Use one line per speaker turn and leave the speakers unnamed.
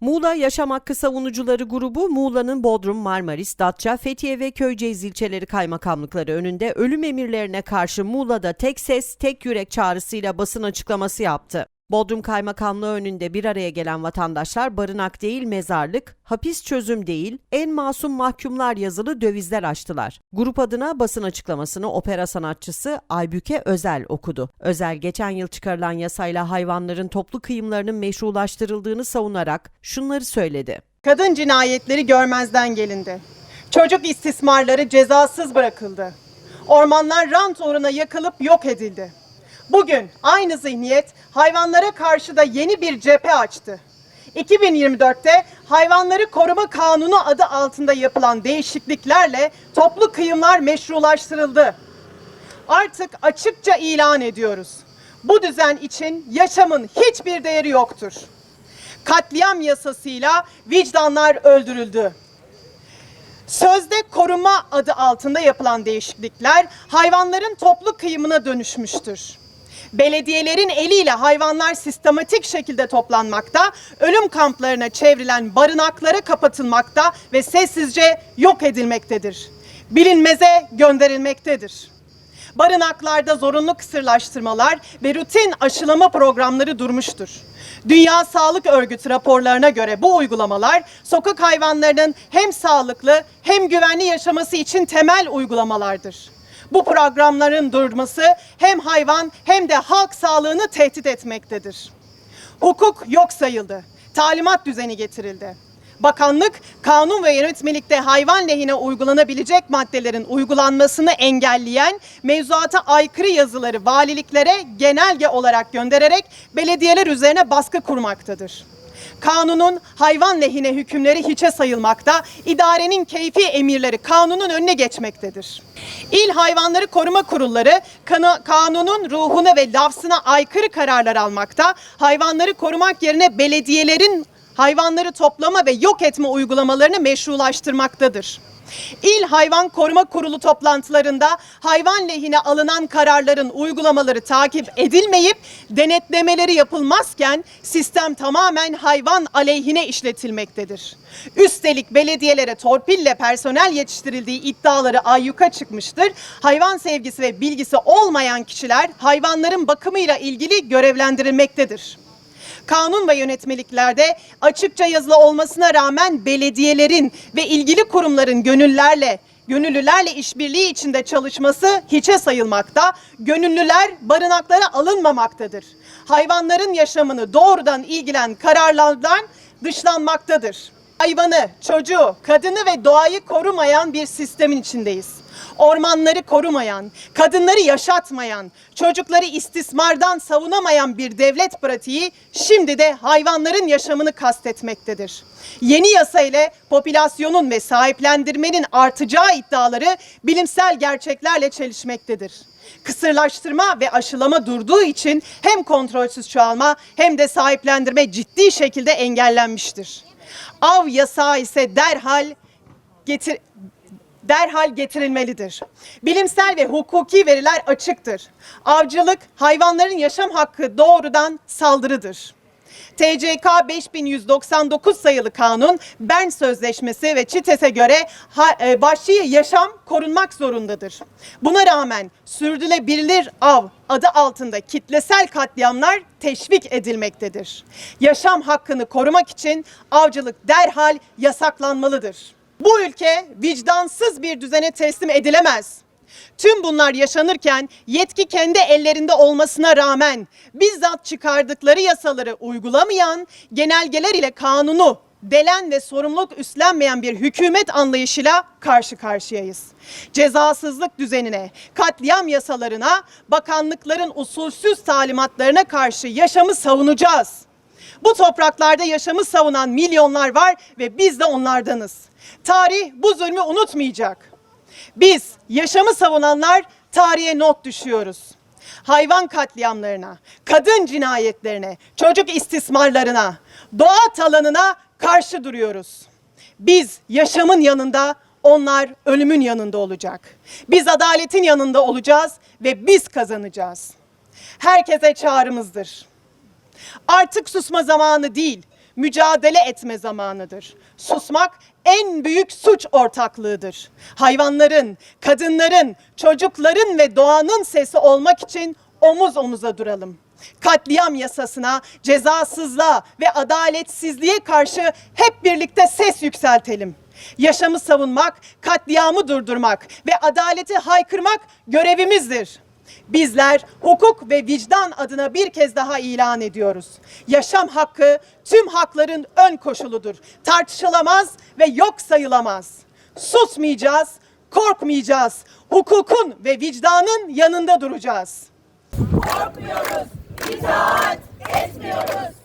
Muğla Yaşam Hakkı Savunucuları grubu Muğla'nın Bodrum, Marmaris, Datça, Fethiye ve Köyceğiz ilçeleri kaymakamlıkları önünde ölüm emirlerine karşı Muğla'da tek ses, tek yürek çağrısıyla basın açıklaması yaptı. Bodrum Kaymakamlığı önünde bir araya gelen vatandaşlar barınak değil mezarlık, hapis çözüm değil, en masum mahkumlar yazılı dövizler açtılar. Grup adına basın açıklamasını opera sanatçısı Aybüke Özel okudu. Özel geçen yıl çıkarılan yasayla hayvanların toplu kıyımlarının meşrulaştırıldığını savunarak şunları söyledi.
Kadın cinayetleri görmezden gelindi. Çocuk istismarları cezasız bırakıldı. Ormanlar rant uğruna yakılıp yok edildi. Bugün aynı zihniyet hayvanlara karşı da yeni bir cephe açtı. 2024'te Hayvanları Koruma Kanunu adı altında yapılan değişikliklerle toplu kıyımlar meşrulaştırıldı. Artık açıkça ilan ediyoruz. Bu düzen için yaşamın hiçbir değeri yoktur katliam yasasıyla vicdanlar öldürüldü. Sözde koruma adı altında yapılan değişiklikler hayvanların toplu kıyımına dönüşmüştür. Belediyelerin eliyle hayvanlar sistematik şekilde toplanmakta, ölüm kamplarına çevrilen barınaklara kapatılmakta ve sessizce yok edilmektedir. Bilinmeze gönderilmektedir. Barınaklarda zorunlu kısırlaştırmalar ve rutin aşılama programları durmuştur. Dünya Sağlık Örgütü raporlarına göre bu uygulamalar sokak hayvanlarının hem sağlıklı hem güvenli yaşaması için temel uygulamalardır. Bu programların durması hem hayvan hem de halk sağlığını tehdit etmektedir. Hukuk yok sayıldı. Talimat düzeni getirildi. Bakanlık, kanun ve yönetmelikte hayvan lehine uygulanabilecek maddelerin uygulanmasını engelleyen mevzuata aykırı yazıları valiliklere genelge olarak göndererek belediyeler üzerine baskı kurmaktadır. Kanunun hayvan lehine hükümleri hiçe sayılmakta, idarenin keyfi emirleri kanunun önüne geçmektedir. İl Hayvanları Koruma Kurulları kanunun ruhuna ve lafzına aykırı kararlar almakta, hayvanları korumak yerine belediyelerin hayvanları toplama ve yok etme uygulamalarını meşrulaştırmaktadır. İl Hayvan Koruma Kurulu toplantılarında hayvan lehine alınan kararların uygulamaları takip edilmeyip denetlemeleri yapılmazken sistem tamamen hayvan aleyhine işletilmektedir. Üstelik belediyelere torpille personel yetiştirildiği iddiaları ayyuka çıkmıştır. Hayvan sevgisi ve bilgisi olmayan kişiler hayvanların bakımıyla ilgili görevlendirilmektedir kanun ve yönetmeliklerde açıkça yazılı olmasına rağmen belediyelerin ve ilgili kurumların gönüllerle gönüllülerle işbirliği içinde çalışması hiçe sayılmakta. Gönüllüler barınaklara alınmamaktadır. Hayvanların yaşamını doğrudan ilgilen kararlardan dışlanmaktadır. Hayvanı, çocuğu, kadını ve doğayı korumayan bir sistemin içindeyiz ormanları korumayan, kadınları yaşatmayan, çocukları istismardan savunamayan bir devlet pratiği şimdi de hayvanların yaşamını kastetmektedir. Yeni yasa ile popülasyonun ve sahiplendirmenin artacağı iddiaları bilimsel gerçeklerle çelişmektedir. Kısırlaştırma ve aşılama durduğu için hem kontrolsüz çoğalma hem de sahiplendirme ciddi şekilde engellenmiştir. Av yasağı ise derhal getir derhal getirilmelidir. Bilimsel ve hukuki veriler açıktır. Avcılık hayvanların yaşam hakkı doğrudan saldırıdır. TCK 5199 sayılı kanun, Bern Sözleşmesi ve ÇİTES'e göre e, vahşi yaşam korunmak zorundadır. Buna rağmen sürdürülebilir av adı altında kitlesel katliamlar teşvik edilmektedir. Yaşam hakkını korumak için avcılık derhal yasaklanmalıdır. Bu ülke vicdansız bir düzene teslim edilemez. Tüm bunlar yaşanırken yetki kendi ellerinde olmasına rağmen bizzat çıkardıkları yasaları uygulamayan, genelgeler ile kanunu delen ve sorumluluk üstlenmeyen bir hükümet anlayışıyla karşı karşıyayız. Cezasızlık düzenine, katliam yasalarına, bakanlıkların usulsüz talimatlarına karşı yaşamı savunacağız. Bu topraklarda yaşamı savunan milyonlar var ve biz de onlardanız. Tarih bu zulmü unutmayacak. Biz yaşamı savunanlar tarihe not düşüyoruz. Hayvan katliamlarına, kadın cinayetlerine, çocuk istismarlarına, doğa talanına karşı duruyoruz. Biz yaşamın yanında, onlar ölümün yanında olacak. Biz adaletin yanında olacağız ve biz kazanacağız. Herkese çağrımızdır. Artık susma zamanı değil. mücadele etme zamanıdır. Susmak en büyük suç ortaklığıdır. Hayvanların, kadınların, çocukların ve doğanın sesi olmak için omuz omuza duralım. Katliam yasasına, cezasızlığa ve adaletsizliğe karşı hep birlikte ses yükseltelim. Yaşamı savunmak, katliamı durdurmak ve adaleti haykırmak görevimizdir. Bizler hukuk ve vicdan adına bir kez daha ilan ediyoruz. Yaşam hakkı tüm hakların ön koşuludur. Tartışılamaz ve yok sayılamaz. Susmayacağız, korkmayacağız. Hukukun ve vicdanın yanında duracağız.
itaat etmiyoruz.